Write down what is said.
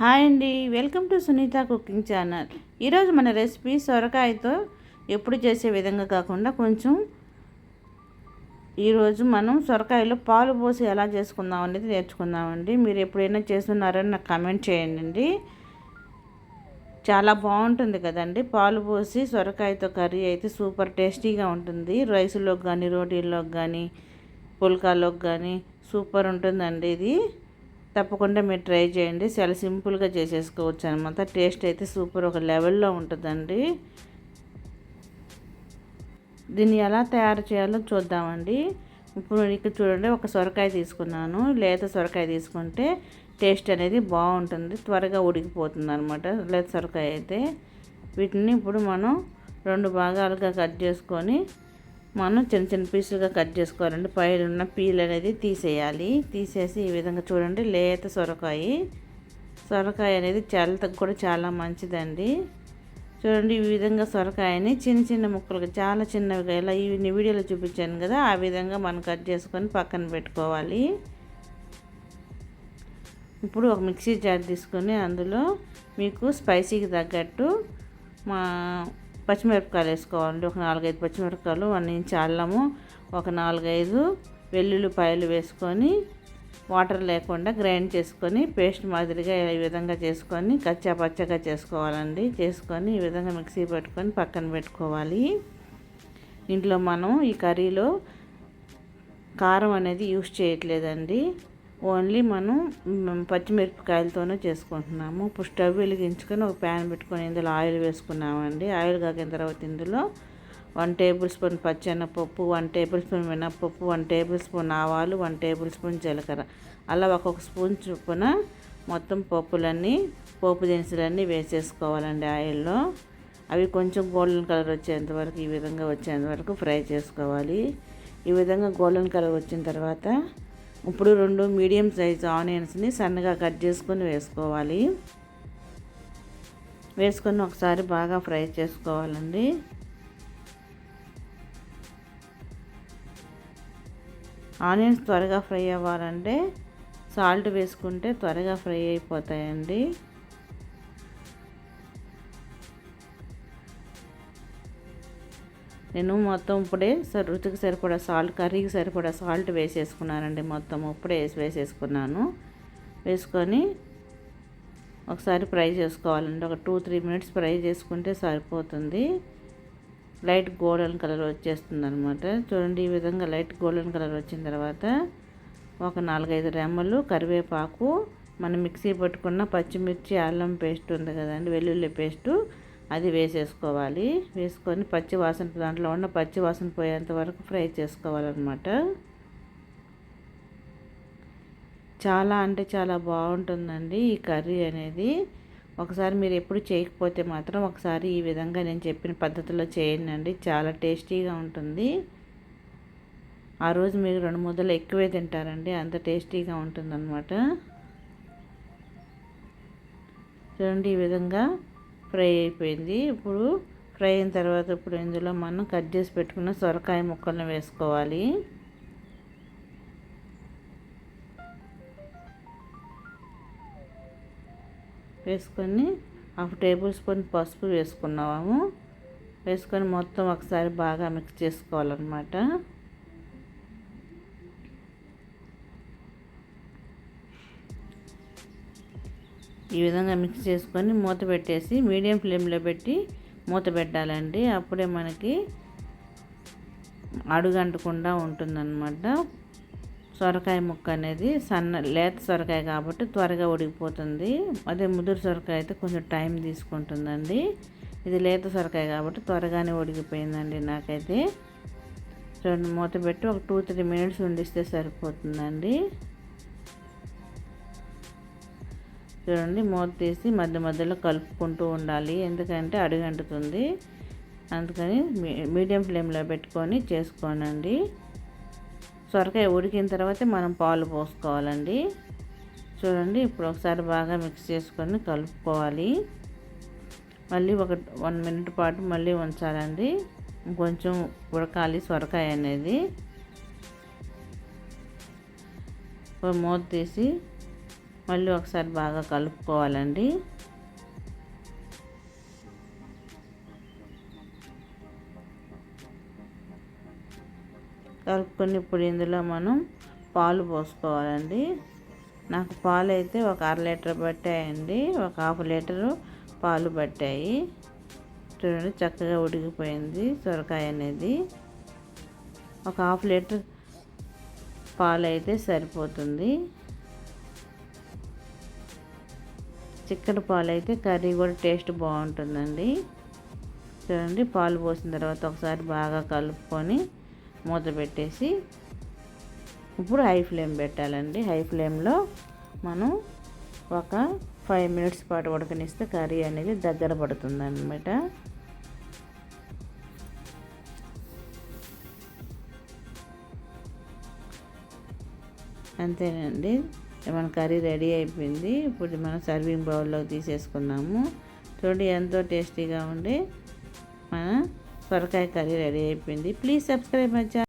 Hi అండి welcome to Sunitha cooking channel. ఈరోజు మన రెసిపీ సొరకాయతో ఎప్పుడు చేసే విధంగా కాకుండా కొంచెం ఈరోజు మనం సొరకాయలో పాలు పోసి ఎలా చేసుకుందాం అనేది నేర్చుకుందామండి. మీరు ఎప్పుడైనా చేస్తున్నారని నాకు కమెంట్ చేయండి చాలా బాగుంటుంది కదండి పాలు పోసి సొరకాయతో కర్రీ అయితే సూపర్ టేస్టీగా ఉంటుంది. రైస్లోకి కానీ రోటీల్లోకి కానీ పుల్కాలోకి కానీ సూపర్ ఉంటుందండి ఇది. తప్పకుండా మీరు ట్రై చేయండి. చాలా సింపుల్గా చేసేసుకోవచ్చు అనమాట టేస్ట్ అయితే సూపర్ ఒక లెవెల్లో ఉంటుందండి. దీన్ని ఎలా తయారు చేయాలో చూద్దామండి. ఇప్పుడు ఇక్కడ చూడండి ఒక సొరకాయ తీసుకున్నాను. లేత సొరకాయ తీసుకుంటే టేస్ట్ అనేది బాగుంటుంది. త్వరగా ఉడికిపోతుంది అనమాట లేత సొరకాయ అయితే. వీటిని ఇప్పుడు మనం రెండు భాగాలుగా కట్ చేసుకొని మనం చిన్న చిన్న పీసులుగా కట్ చేసుకోవాలండి. పైన ఉన్న పీల్ అనేది తీసేయాలి. తీసేసి ఈ విధంగా చూడండి లేత సొరకాయ. సొరకాయ అనేది చల్లతకు కూడా చాలా మంచిదండి. చూడండి ఈ విధంగా సొరకాయని చిన్న చిన్న ముక్కలుగా చాలా చిన్నవిగా ఇలా ఈ వీడియోలో చూపించాను కదా ఆ విధంగా మనం కట్ చేసుకొని పక్కన పెట్టుకోవాలి. ఇప్పుడు ఒక మిక్సీ జార్ తీసుకొని అందులో మీకు స్పైసీకి తగ్గట్టు మా పచ్చిమిరపకాయలు వేసుకోవాలండి. ఒక నాలుగైదు పచ్చిమిరపకాయలు వన్ ఇంచ్ అల్లము ఒక నాలుగైదు వెల్లుల్లిపాయలు వేసుకొని వాటర్ లేకుండా గ్రైండ్ చేసుకొని పేస్ట్ మాదిరిగా ఈ విధంగా చేసుకొని కచ్చా పచ్చగా చేసుకోవాలండి. చేసుకొని ఈ విధంగా మిక్సీ పెట్టుకొని పక్కన పెట్టుకోవాలి. ఇంట్లో మనం ఈ కర్రీలో కారం అనేది యూస్ చేయట్లేదండి. ఓన్లీ మనం పచ్చిమిరపకాయలతోనే చేసుకుంటున్నాము. ఇప్పుడు స్టవ్ వెలిగించుకొని ఒక ప్యాన్ పెట్టుకొని ఇందులో ఆయిల్ వేసుకున్నామండి. ఆయిల్ కాగిన తర్వాత ఇందులో వన్ టేబుల్ స్పూన్ పచ్చెనపప్పు వన్ టేబుల్ స్పూన్ మినప్పప్పు వన్ టేబుల్ స్పూన్ ఆవాలు వన్ టేబుల్ స్పూన్ జీలకర్ర. అలా ఒక్కొక్క స్పూన్ చొప్పున మొత్తం పప్పులన్నీ పోపు దినుసులన్నీ వేసేసుకోవాలండి ఆయిల్లో. అవి కొంచెం గోల్డెన్ కలర్ వచ్చేంత వరకు ఈ విధంగా వచ్చేంత వరకు ఫ్రై చేసుకోవాలి. ఈ విధంగా గోల్డెన్ కలర్ వచ్చిన తర్వాత ఇప్పుడు రెండు మీడియం సైజ్ ఆనియన్స్ని సన్నగా కట్ చేసుకొని వేసుకోవాలి. వేసుకొని ఒకసారి బాగా ఫ్రై చేసుకోవాలండి. ఆనియన్స్ త్వరగా ఫ్రై అవ్వాలంటే సాల్ట్ వేసుకుంటే త్వరగా ఫ్రై అయిపోతాయండి. నేను మొత్తం ఇప్పుడే రుచికి సరిపడా సాల్ట్ కర్రీకి సరిపడా సాల్ట్ వేసేసుకున్నానండి మొత్తం. ఇప్పుడే వేసి వేసేసుకున్నాను. వేసుకొని ఒకసారి ఫ్రై చేసుకోవాలండి. ఒక టూ త్రీ మినిట్స్ ఫ్రై చేసుకుంటే సరిపోతుంది. లైట్ గోల్డెన్ కలర్ వచ్చేస్తుంది అనమాట చూడండి ఈ విధంగా లైట్ గోల్డెన్ కలర్ వచ్చిన తర్వాత ఒక నాలుగైదు రెమ్మలు కరివేపాకు మనం మిక్సీ పట్టుకున్న పచ్చిమిర్చి అల్లం పేస్ట్ ఉంది కదండి వెల్లుల్లి పేస్టు అది వేసేసుకోవాలి. వేసుకొని పచ్చి వాసన దాంట్లో ఉన్న పచ్చి వాసన పోయేంత వరకు ఫ్రై చేసుకోవాలన్నమాట. చాలా అంటే చాలా బాగుంటుందండి ఈ కర్రీ అనేది. ఒకసారి మీరు ఎప్పుడు చేయకపోతే మాత్రం ఒకసారి ఈ విధంగా నేను చెప్పిన పద్ధతిలో చేయండి చాలా టేస్టీగా ఉంటుంది. ఆ రోజు మీరు రెండు ముద్దలు ఎక్కువే తింటారండి. అంత టేస్టీగా ఉంటుందన్నమాట. చూడండి ఈ విధంగా ఫ్రై అయిపోయింది. ఇప్పుడు ఫ్రై అయిన తర్వాత ఇప్పుడు ఇందులో మనం కట్ చేసి పెట్టుకున్న సొరకాయ ముక్కలను వేసుకోవాలి. వేసుకొని హాఫ్ టేబుల్ స్పూన్ పసుపు వేసుకున్నాము. వేసుకొని మొత్తం ఒకసారి బాగా మిక్స్ చేసుకోవాలన్నమాట. ఈ విధంగా మిక్స్ చేసుకొని మూత పెట్టేసి మీడియం ఫ్లేమ్లో పెట్టి మూత పెట్టాలండి. అప్పుడే మనకి అడుగంటకుండా ఉంటుందన్నమాట. సొరకాయ ముక్క అనేది సన్న లేత సొరకాయ కాబట్టి త్వరగా ఉడికిపోతుంది. అదే ముదురు సొరకాయ అయితే కొంచెం టైం తీసుకుంటుందండి. ఇది లేత సొరకాయ కాబట్టి త్వరగానే ఉడికిపోయిందండి నాకైతే. చూడండి మూత పెట్టి ఒక టూ త్రీ మినిట్స్ ఉండిస్తే సరిపోతుందండి. చూడండి మూత తీసి మధ్య మధ్యలో కలుపుకుంటూ ఉండాలి. ఎందుకంటే అడుగంటుతుంది. అందుకని మీడియం ఫ్లేమ్లో పెట్టుకొని చేసుకోనండి. సొరకాయ ఉడికిన తర్వాత మనం పాలు పోసుకోవాలండి. చూడండి ఇప్పుడు ఒకసారి బాగా మిక్స్ చేసుకొని కలుపుకోవాలి. మళ్ళీ ఒక వన్ మినిట్ పాటు మళ్ళీ ఉంచాలండి. కొంచెం ఉడకాలి సొరకాయ అనేది. మూత తీసి మళ్ళీ ఒకసారి బాగా కలుపుకోవాలండి. కలుపుకొని ఇప్పుడు ఇందులో మనం పాలు పోసుకోవాలండి. నాకు పాలు అయితే ఒక అర లీటర్ పట్టాయండి. ఒక హాఫ్ లీటరు పాలు పట్టాయి. చూడండి చక్కగా ఉడికిపోయింది సొరకాయ అనేది. ఒక హాఫ్ లీటర్ పాలు అయితే సరిపోతుంది. చిక్కటి పాలు అయితే కర్రీ కూడా టేస్ట్ బాగుంటుందండి. చూడండి పాలు పోసిన తర్వాత ఒకసారి బాగా కలుపుకొని మూత పెట్టేసి ఇప్పుడు హై ఫ్లేమ్ పెట్టాలండి. హై ఫ్లేమ్లో మనం ఒక ఫైవ్ మినిట్స్ పాటు ఉడకనిస్తే కర్రీ అనేది దగ్గర పడుతుంది అనమాట అంతేనండి. మన కర్రీ రెడీ అయిపోయింది. ఇప్పుడు మనం సర్వింగ్ బౌల్లో తీసేసుకున్నాము. చూడండి ఎంతో టేస్టీగా ఉండి మన సొరకాయ కర్రీ రెడీ అయిపోయింది. Please subscribe my